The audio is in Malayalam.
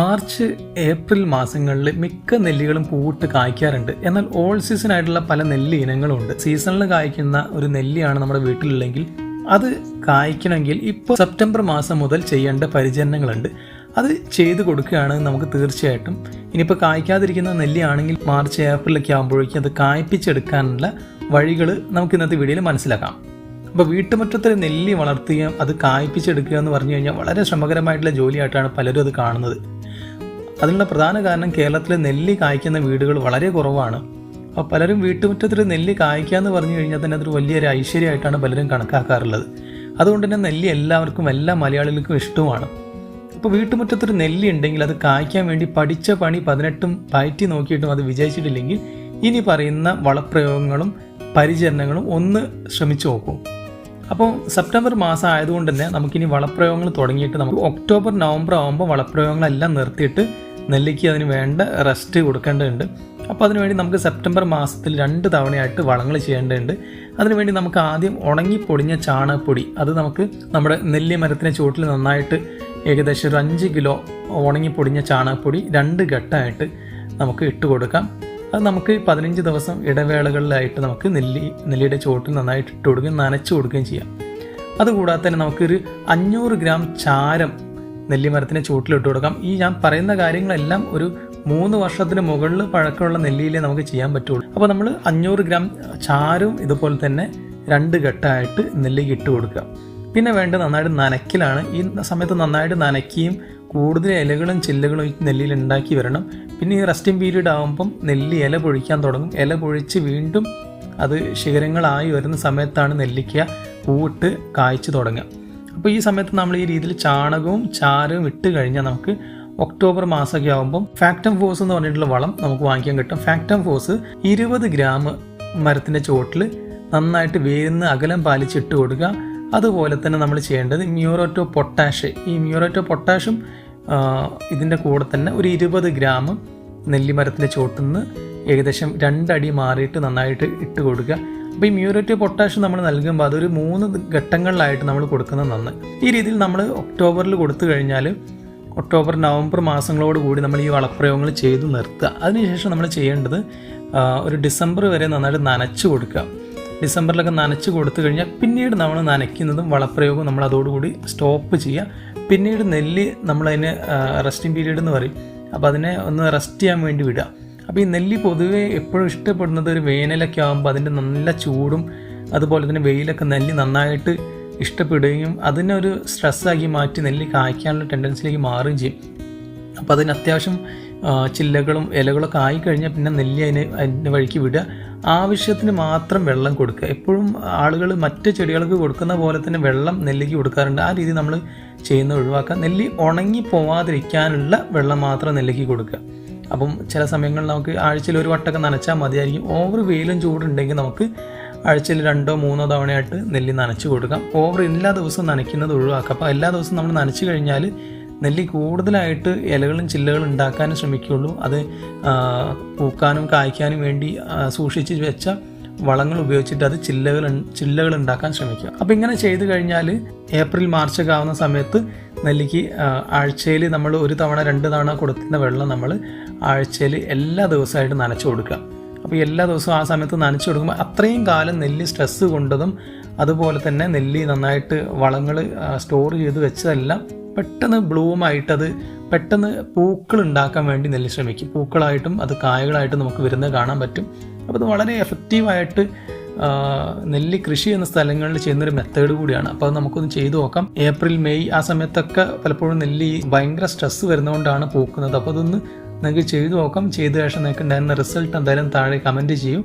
മാർച്ച് ഏപ്രിൽ മാസങ്ങളിൽ മിക്ക നെല്ലികളും പൂവിട്ട് കായ്ക്കാറുണ്ട്. എന്നാൽ ഓൾ സീസൺ ആയിട്ടുള്ള പല നെല്ലി ഇനങ്ങളും ഉണ്ട്. സീസണിൽ കായ്ക്കുന്ന ഒരു നെല്ലിയാണ് നമ്മുടെ വീട്ടിലുള്ളെങ്കിൽ അത് കായ്ക്കണമെങ്കിൽ ഇപ്പോൾ സെപ്റ്റംബർ മാസം മുതൽ ചെയ്യേണ്ട പരിചരണങ്ങളുണ്ട്. അത് ചെയ്തു കൊടുക്കുകയാണെങ്കിൽ നമുക്ക് തീർച്ചയായിട്ടും. ഇനിയിപ്പോൾ കായ്ക്കാതിരിക്കുന്ന നെല്ലിയാണെങ്കിൽ മാർച്ച് ഏപ്രിലൊക്കെ ആകുമ്പോഴേക്കും അത് കായ്പിച്ചെടുക്കാനുള്ള വഴികൾ നമുക്ക് ഇന്നത്തെ വീഡിയോയിൽ മനസ്സിലാക്കാം. അപ്പോൾ വീട്ടുമുറ്റത്തിൽ നെല്ലി വളർത്തുകയും അത് കായ്പിച്ചെടുക്കുക എന്ന് പറഞ്ഞു കഴിഞ്ഞാൽ വളരെ ശ്രമകരമായിട്ടുള്ള ജോലിയായിട്ടാണ് പലരും അത് കാണുന്നത്. അതിനുള്ള പ്രധാന കാരണം കേരളത്തിലെ നെല്ല് കായ്ക്കുന്ന വീടുകൾ വളരെ കുറവാണ്. അപ്പോൾ പലരും വീട്ടുമുറ്റത്തിൽ നെല്ല് കായ്ക്കുക എന്ന് പറഞ്ഞു കഴിഞ്ഞാൽ തന്നെ അതൊരു വലിയൊരു ഐശ്വര്യമായിട്ടാണ് പലരും കണക്കാക്കാറുള്ളത്. അതുകൊണ്ട് തന്നെ നെല്ലി എല്ലാവർക്കും എല്ലാ മലയാളികൾക്കും ഇഷ്ടമാണ് അപ്പോൾ വീട്ടുമുറ്റത്തൊരു നെല്ലി ഉണ്ടെങ്കിൽ അത് കായ്ക്കാൻ വേണ്ടി പഠിച്ച പണി പതിനെട്ടും പയറ്റി നോക്കിയിട്ടും അത് വിജയിച്ചിട്ടില്ലെങ്കിൽ ഇനി പറയുന്ന വളപ്രയോഗങ്ങളും പരിചരണങ്ങളും ഒന്ന് ശ്രമിച്ചു നോക്കൂ. അപ്പോൾ സെപ്റ്റംബർ മാസം ആയതുകൊണ്ട് തന്നെ നമുക്കിനി വളപ്രയോഗങ്ങൾ തുടങ്ങിയിട്ട് നമുക്ക് ഒക്ടോബർ നവംബർ ആകുമ്പോൾ വളപ്രയോഗങ്ങളെല്ലാം നിർത്തിയിട്ട് നെല്ലിക്ക് അതിന് വേണ്ട റെസ്റ്റ് കൊടുക്കേണ്ടതുണ്ട്. അപ്പോൾ അതിനുവേണ്ടി നമുക്ക് സെപ്റ്റംബർ മാസത്തിൽ രണ്ട് തവണയായിട്ട് വളങ്ങൾ ചെയ്യേണ്ടതുണ്ട്. അതിനുവേണ്ടി നമുക്ക് ആദ്യം ഉണങ്ങി പൊടിഞ്ഞ ചാണകപ്പൊടി അത് നമുക്ക് നമ്മുടെ നെല്ലി മരത്തിന്റെ ചുവട്ടിൽ നന്നായിട്ട് ഏകദേശം ഒരു അഞ്ച് കിലോ ഉണങ്ങി പൊടിഞ്ഞ ചാണകപ്പൊടി രണ്ട് ഘട്ടമായിട്ട് നമുക്ക് ഇട്ട് കൊടുക്കാം. അത് നമുക്ക് പതിനഞ്ച് ദിവസം ഇടവേളകളിലായിട്ട് നമുക്ക് നെല്ലി നെല്ലിയുടെ ചുവട്ടിൽ നന്നായിട്ട് ഇട്ട് കൊടുക്കുകയും നനച്ചു കൊടുക്കുകയും ചെയ്യാം. അതുകൂടാതെ തന്നെ നമുക്കൊരു അഞ്ഞൂറ് ഗ്രാം ചാരം നെല്ലിമരത്തിന് ചുവട്ടിലിട്ട് കൊടുക്കാം. ഈ ഞാൻ പറയുന്ന കാര്യങ്ങളെല്ലാം ഒരു മൂന്ന് വർഷത്തിന് മുകളിൽ പഴക്കമുള്ള നെല്ലിയിലേ നമുക്ക് ചെയ്യാൻ പറ്റുള്ളൂ. അപ്പോൾ നമ്മൾ അഞ്ഞൂറ് ഗ്രാം ചാരും ഇതുപോലെ തന്നെ രണ്ട് ഘട്ടമായിട്ട് നെല്ലിക്ക് ഇട്ട് കൊടുക്കുക. പിന്നെ വേണ്ട നന്നായിട്ട് നനയ്ക്കലാണ്. ഈ സമയത്ത് നന്നായിട്ട് നനയ്ക്കുകയും കൂടുതൽ ഇലകളും ചില്ലകളും ഈ നെല്ലിയിൽ ഉണ്ടാക്കി വരണം. പിന്നെ ഈ റെസ്റ്റിംഗ് പീരീഡ് ആകുമ്പം നെല്ലി ഇല പൊഴിക്കാൻ തുടങ്ങും. ഇല പൊഴിച്ച് വീണ്ടും അത് ശിഖരങ്ങളായി വരുന്ന സമയത്താണ് നെല്ലിക്ക പൂവിട്ട് കായ്ച്ചു തുടങ്ങുക. അപ്പോൾ ഈ സമയത്ത് നമ്മൾ ഈ രീതിയിൽ ചാണകവും ചാരവും ഇട്ട് കഴിഞ്ഞാൽ നമുക്ക് ഒക്ടോബർ മാസമൊക്കെ ആകുമ്പം ഫാക്ടം ഫോസ് എന്ന് പറഞ്ഞിട്ടുള്ള വളം നമുക്ക് വാങ്ങിക്കാൻ കിട്ടും. ഫാക്ടം ഫോസ് ഇരുപത് ഗ്രാം മരത്തിന്റെ ചുവട്ടിൽ നന്നായിട്ട് വേരുന്ന് അകലം പാലിച്ച് ഇട്ട് കൊടുക്കുക. അതുപോലെ തന്നെ നമ്മൾ ചെയ്യേണ്ടത് മ്യൂറോറ്റോ പൊട്ടാഷ്. ഈ മ്യൂറോറ്റോ പൊട്ടാഷും ഇതിന്റെ കൂടെ തന്നെ ഒരു ഇരുപത് ഗ്രാം നെല്ലിമരത്തിന്റെ ചുവട്ടിൽ നിന്ന് ഏകദേശം രണ്ടടി മാറിയിട്ട് നന്നായിട്ട് ഇട്ട് കൊടുക്കുക. അപ്പോൾ ഈ മ്യൂറേറ്റ് പൊട്ടാഷ് നമ്മൾ നൽകുമ്പോൾ അതൊരു മൂന്ന് ഘട്ടങ്ങളിലായിട്ട് നമ്മൾ കൊടുക്കുന്നത് നന്ന്. ഈ രീതിയിൽ നമ്മൾ ഒക്ടോബറിൽ കൊടുത്തു കഴിഞ്ഞാൽ ഒക്ടോബർ നവംബർ മാസങ്ങളോട് കൂടി നമ്മൾ ഈ വളപ്രയോഗങ്ങൾ ചെയ്തു നിർത്തുക. അതിനുശേഷം നമ്മൾ ചെയ്യേണ്ടത് ഒരു ഡിസംബർ വരെ നന്നായിട്ട് നനച്ചു കൊടുക്കുക. ഡിസംബറിലൊക്കെ നനച്ച് കൊടുത്തു കഴിഞ്ഞാൽ പിന്നീട് നമ്മൾ നനയ്ക്കുന്നതും വളപ്രയോഗവും നമ്മൾ അതോടുകൂടി സ്റ്റോപ്പ് ചെയ്യുക. പിന്നീട് നെല്ല് നമ്മളതിന് റെസ്റ്റിംഗ് പീരീഡ് എന്ന് പറയും. അപ്പോൾ അതിനെ ഒന്ന് റെസ്റ്റ് ചെയ്യാൻ വേണ്ടി വിടുക. അപ്പോൾ ഈ നെല്ലി പൊതുവേ എപ്പോഴും ഇഷ്ടപ്പെടുന്നത് ഒരു വേനലൊക്കെ ആകുമ്പോൾ അതിന്റെ നല്ല ചൂടും അതുപോലെ തന്നെ വെയിലൊക്കെ നെല്ലി നന്നായിട്ട് ഇഷ്ടപ്പെടുകയും അതിനൊരു സ്ട്രെസ്സാക്കി മാറ്റി നെല്ലി കായ്ക്കാനുള്ള ടെൻഡൻസിലേക്ക് മാറുകയും ചെയ്യും. അപ്പോൾ അതിന് അത്യാവശ്യം ചില്ലകളും ഇലകളൊക്കെ ആയിക്കഴിഞ്ഞാൽ പിന്നെ നെല്ലി അതിന് അതിന്റെ വഴിക്ക് വിടുക. ആവശ്യത്തിന് മാത്രം വെള്ളം കൊടുക്കുക. എപ്പോഴും ആളുകൾ മറ്റ് ചെടികൾക്ക് കൊടുക്കുന്ന പോലെ തന്നെ വെള്ളം നെല്ലിക്ക് കൊടുക്കാറുണ്ട്. ആ രീതി നമ്മൾ ചെയ്യുന്ന ഒഴിവാക്കുക. നെല്ലി ഉണങ്ങി പോവാതിരിക്കാനുള്ള വെള്ളം മാത്രം നെല്ലിക്ക് കൊടുക്കുക. അപ്പം ചില സമയങ്ങളിൽ നമുക്ക് ആഴ്ചയിൽ ഒരു വട്ടമൊക്കെ നനച്ചാൽ മതിയായിരിക്കും. ഓവർ വെയിലും ചൂടുണ്ടെങ്കിൽ നമുക്ക് ആഴ്ചയിൽ രണ്ടോ മൂന്നോ തവണയായിട്ട് നെല്ലി നനച്ച് കൊടുക്കാം. ഓവർ എല്ലാ ദിവസവും നനയ്ക്കുന്നത് ഒഴിവാക്കാം. അപ്പോൾ എല്ലാ ദിവസവും നമ്മൾ നനച്ച് കഴിഞ്ഞാൽ നെല്ലി കൂടുതലായിട്ട് ഇലകളും ചില്ലകളും ഉണ്ടാക്കാനും ശ്രമിക്കുകയുള്ളൂ. അത് പൂക്കാനും കായ്ക്കാനും വേണ്ടി സൂക്ഷിച്ച് വെച്ച വളങ്ങൾ ഉപയോഗിച്ചിട്ട് അത് ചില്ലകൾ ചില്ലകൾ ഉണ്ടാക്കാൻ ശ്രമിക്കുക. അപ്പോൾ ഇങ്ങനെ ചെയ്തു കഴിഞ്ഞാൽ ഏപ്രിൽ മാർച്ച് ഒക്കെ ആവുന്ന സമയത്ത് നെല്ലിക്ക് ആഴ്ചയിൽ നമ്മൾ ഒരു തവണ രണ്ട് തവണ കൊടുക്കുന്ന വെള്ളം നമ്മൾ ആഴ്ചയിൽ എല്ലാ ദിവസമായിട്ട് നനച്ചു കൊടുക്കുക. അപ്പോൾ എല്ലാ ദിവസവും ആ സമയത്ത് നനച്ചു കൊടുക്കുമ്പോൾ അത്രയും കാലം നെല്ലി സ്ട്രെസ്സ് കൊണ്ടതും അതുപോലെ തന്നെ നെല്ലി നന്നായിട്ട് വളങ്ങൾ സ്റ്റോർ ചെയ്ത് വെച്ചതെല്ലാം പെട്ടെന്ന് ബ്ലൂമായിട്ടത് പെട്ടെന്ന് പൂക്കൾ ഉണ്ടാക്കാൻ വേണ്ടി നെല്ല് ശ്രമിക്കും. പൂക്കളായിട്ടും അത് കായകളായിട്ടും നമുക്ക് വരുന്നത് കാണാൻ പറ്റും. അപ്പോൾ അത് വളരെ എഫക്റ്റീവായിട്ട് നെല്ലി കൃഷി എന്ന സ്ഥലങ്ങളിൽ ചെയ്യുന്നൊരു മെത്തേഡ് കൂടിയാണ്. അപ്പോൾ അത് നമുക്കൊന്ന് ചെയ്തു നോക്കാം. ഏപ്രിൽ മെയ് ആ സമയത്തൊക്കെ പലപ്പോഴും നെല്ലി ഭയങ്കര സ്ട്രെസ്സ് വരുന്നതുകൊണ്ടാണ് പൂക്കുന്നത്. അപ്പോൾ അതൊന്ന് നിങ്ങൾക്ക് ചെയ്തു നോക്കാം. ചെയ്ത ശേഷം നിങ്ങൾക്ക് ഉണ്ടായിരുന്ന റിസൾട്ട് എന്തായാലും താഴെ കമന്റ് ചെയ്യൂ.